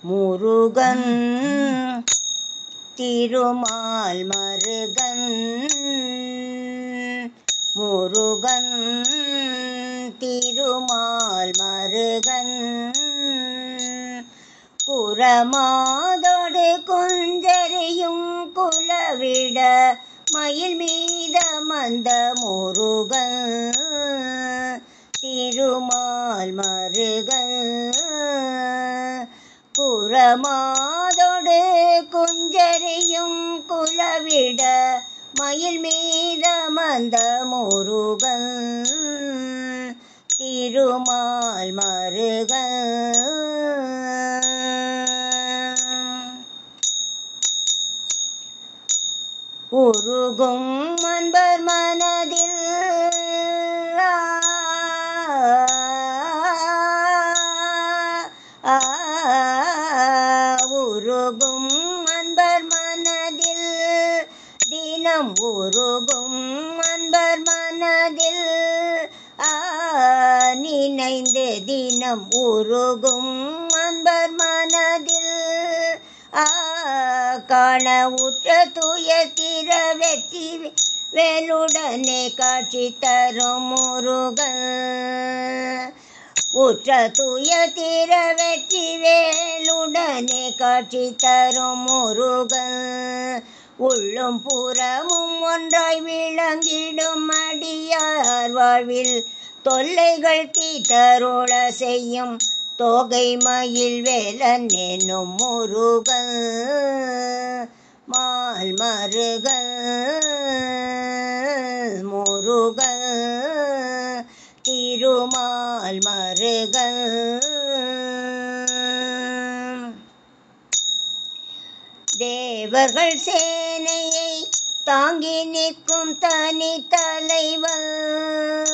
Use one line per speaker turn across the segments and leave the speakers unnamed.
முருகன் திருமால் மருகன். முருகன் திருமால் மருகன். குரமாதோடு குஞ்சரியும் குலவிட மயில் மீத மந்த முருகன் திருமால் மருகன். குரமாதோடு குஞ்சரியும் குலவிட மயில் மீத மந்த முருகன். திருமால் மருகன். உருகும் அன்பர் தினம் உருகும் அன்பர் மனதில் நினைந்து தினம் உருகும் அன்பர் மனதில் காண உற்ற தூய திர வெற்றி வேலுடனே காட்சி தரும் முருகன். உற்ற தூய திர வெற்றி வேலுடனே காட்சி தரும் முருகன். உள்ளும் புறமும் ஒன்றாய் விளங்கிடும் அடியார் வாழ்வில். தொல்லைகள் தீத்தருள செய்யும் தோகை மயில் வேலன் என்னும் முருகன். மால் மருகன் முருகன். திருமால் மருகன் தேவர்கள் சேனையை தாங்கி நிற்கும் தனி தலைவன்.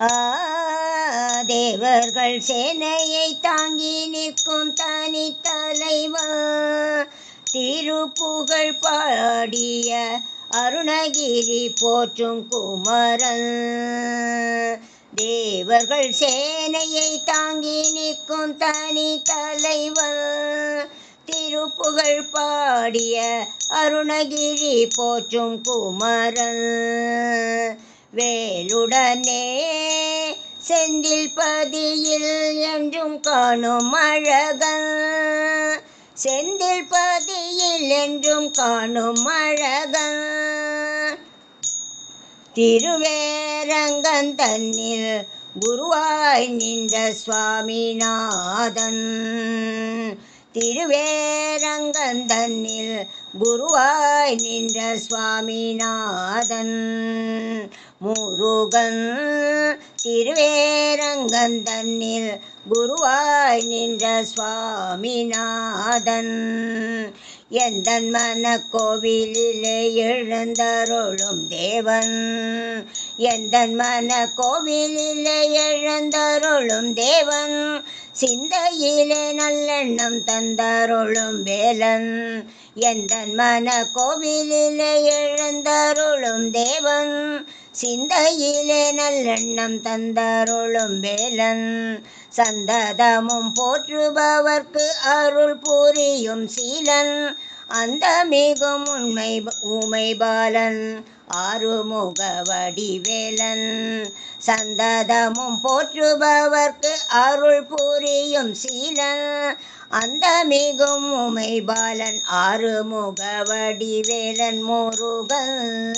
ஆ, தேவர்கள் சேனையை தாங்கி நிற்கும் தனி தலைவன். திருப்புகழ் பாடிய அருணகிரி போற்றும் குமரன். தேவர்கள் சேனையை தாங்கி நிற்கும் தனி தலைவன். திருப்புகழ் பாடிய அருணகிரி போற்றும் குமரன். வேலுடனே செந்தில் பதியில் என்றும் காணும் அழகன். செந்தில் பதியில் என்றும் காணும் அழகன். திருவேரங்கன் தன்னில் குருவாய் நின்ற சுவாமிநாதன். திருவேரங்கந்தன்னில் குருவாய் நின்ற சுவாமிநாதன். முருகன் திருவேரங்கந்தன்னில் குருவாய் நின்ற சுவாமிநாதன். எந்த மன கோவிலிலே எழுந்தருளும் தேவன்? எந்த மன கோவிலிலே எழுந்தருளும் தேவன்? சிந்தையிலே நல்லெண்ணம் தந்தருளும் வேலன். எந்தன் மன கோவிலிலே எழுந்தருளும் தேவன். சிந்தையிலே நல்லெண்ணம் தந்தருளும் வேலன். சந்ததமும் போற்றுபவர்க்கு அருள் புரியும் சீலன். அந்த மிகும் உண்மை உமை பாலன். ஆறுமுக வடிவேலன் சந்ததமும் போற்றுபவர்க்கு அருள் புரியும் சீலன். அந்த மிகும் உமை பாலன் ஆறுமுக வடிவேலன் முருகன்.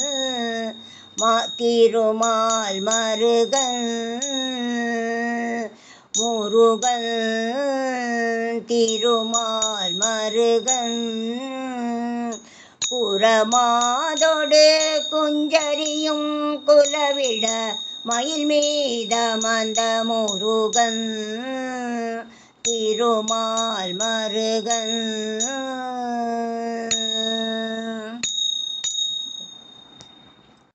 மா திருமால் மருகன். முருகன் திருமால் மருகன். குரமாதோடு குஞ்சரியும் குலவிட மயில் மீத மந்த முருகன் திருமால் மருகன்.